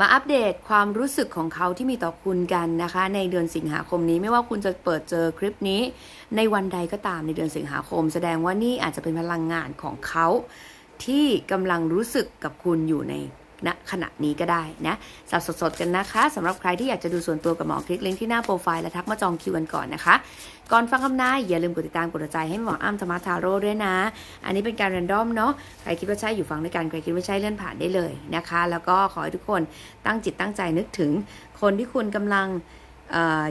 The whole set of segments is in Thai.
มาอัปเดตความรู้สึกของเขาที่มีต่อคุณกันนะคะ ในเดือนสิงหาคมนี้ไม่ว่าคุณจะเปิดเจอคลิปนี้ ในวันใดก็ตามในเดือนสิงหาคม แสดงว่านี่อาจจะเป็นพลังงานของเขาที่กำลังรู้สึกกับคุณอยู่ใน ณขณะนี้ก็ได้นะสับสดๆกันนะคะสำหรับใครที่อยากจะดูส่วนตัวกับหมอคลิกลิงก์ที่หน้าโปรไฟล์และทักมาจองคิวกันก่อนนะคะ ก่อนฟังคำนายอย่าลืมกดติดตามกดใจให้หมออ้ำธรรมทาโร่ด้วยนะ อันนี้เป็นการแรนดอมเนาะใครคิดว่าใช่อยู่ฟังด้วยกันใครคิดว่าใช่เลื่อนผ่านได้เลยนะคะ แล้วก็ขอให้ทุกคนตั้งจิตตั้งใจนึกถึงคนที่คุณกำลัง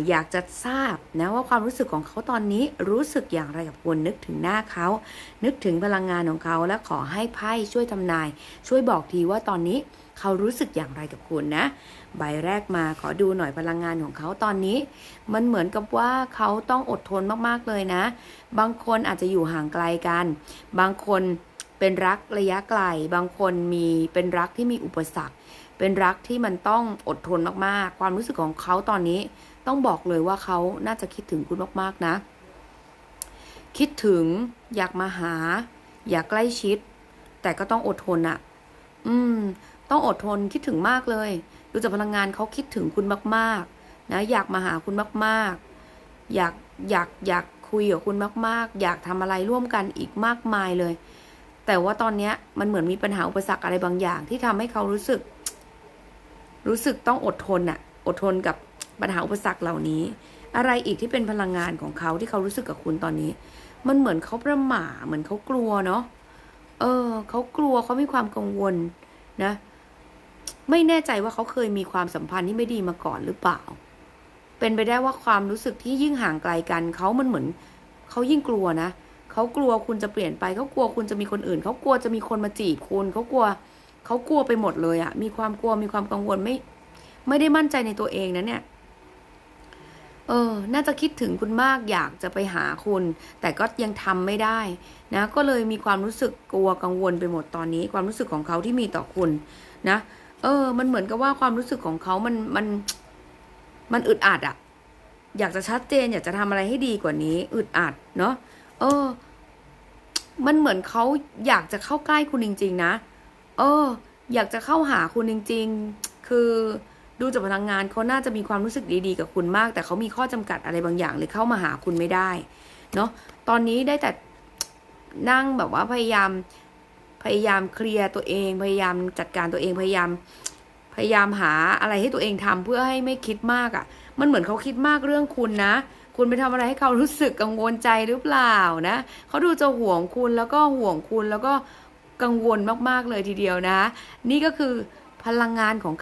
อยากจะทราบนะว่าความรู้สึกของเขาตอนนี้รู้สึกอย่างไรกับคุณนึกถึงหน้าเขา นึกถึงพลังงานของเขาและขอให้ไพ่ช่วยทำนาย ช่วยบอกทีว่าตอนนี้เขารู้สึกอย่างไรกับคุณนะ ใบแรกมาขอดูหน่อยพลังงานของเขาตอนนี้ มันเหมือนกับว่าเขาต้องอดทนมากๆเลยนะ บางคนอาจจะอยู่ห่างไกลกัน บางคนเป็นรักระยะไกล บางคนมีเป็นรักที่มีอุปสรรค เป็นรักที่มันต้องอดทนมากๆ ความรู้สึกของเขาตอนนี้ต้องบอกเลยว่าเขาน่าจะคิดถึงคุณมากๆนะ คิดถึงอยากมาหา อยากใกล้ชิด แต่ก็ต้องอดทนอะ่ะอืม ต้องอดทนคิดถึงมากเลย ดูจากพลังงานเขาคิดถึงคุณมากๆ นะ อยากมาหาคุณมากๆ อยากอยากอยากคุยกับคุณมาก ๆ อยากทำอะไรร่วมกันอีกมากมายเลย แต่ว่าตอนเนี้ยมันเหมือนมีปัญหาอุปสรรคอะไรบางอย่างที่ทำให้เขารู้สึก รู้สึกต้องอดทนอะอดทนกับปัญหาอุปสรรคเหล่านี้ อะไรอีกที่เป็นพลังงานของเขาที่เขารู้สึกกับคุณตอนนี้ มันเหมือนเขาประหม่าเหมือนเขากลัวเนาะเออเขากลัวเขามีความกังวลนะ ไม่แน่ใจว่าเขาเคยมีความสัมพันธ์ที่ไม่ดีมาก่อนหรือเปล่า เป็นไปได้ว่าความรู้สึกที่ยิ่งห่างไกลกันเขามันเหมือนเขายิ่งกลัวนะเขากลัวคุณจะเปลี่ยนไปเขากลัวคุณจะมีคนอื่นเขากลัวจะมีคนมาจีบคุณเขากลัว เขากลัวไปหมดเลยอะมีความกลัวมีความกังวลไม่ ไม่ได้มั่นใจในตัวเองนะเนี่ย เออ น่าจะคิดถึงคุณมากอยากจะไปหาคุณ แต่ก็ยังทำไม่ได้นะ ก็เลยมีความรู้สึกกลัวกังวลไปหมดตอนนี้ ความรู้สึกของเขาที่มีต่อคุณนะ เออ มันเหมือนกับว่าความรู้สึกของเขามันมัน มันอึดอัดอะอยากจะชัดเจน อยากจะทำอะไรให้ดีกว่านี้ อึดอัดเนาะเออ มันเหมือนเขาอยากจะเข้าใกล้คุณจริง ๆ นะ เออ อยากจะเข้าหาคุณจริง ๆ คือดูจากพลังงานเขาน่าจะมีความรู้สึกดีๆกับคุณมาก แต่เขามีข้อจำกัดอะไรบางอย่างเลยเข้ามาหาคุณไม่ได้ เนาะตอนนี้ได้แต่นั่งแบบว่าพยายามพยายามเคลียร์ตัวเอง พยายามจัดการตัวเองพยายามพยายามหาอะไรให้ตัวเองทำเพื่อให้ไม่คิดมากอะ่ะ มันเหมือนเขาคิดมากเรื่องคุณนะ คุณไปทำอะไรให้เขารู้สึกกังวลใจหรือเปล่านะ เขาดูจะห่วงคุณแล้วก็ห่วงคุณแล้วก็ กังวลมากๆเลยทีเดียวนะ นี่ก็คือพลังงานของ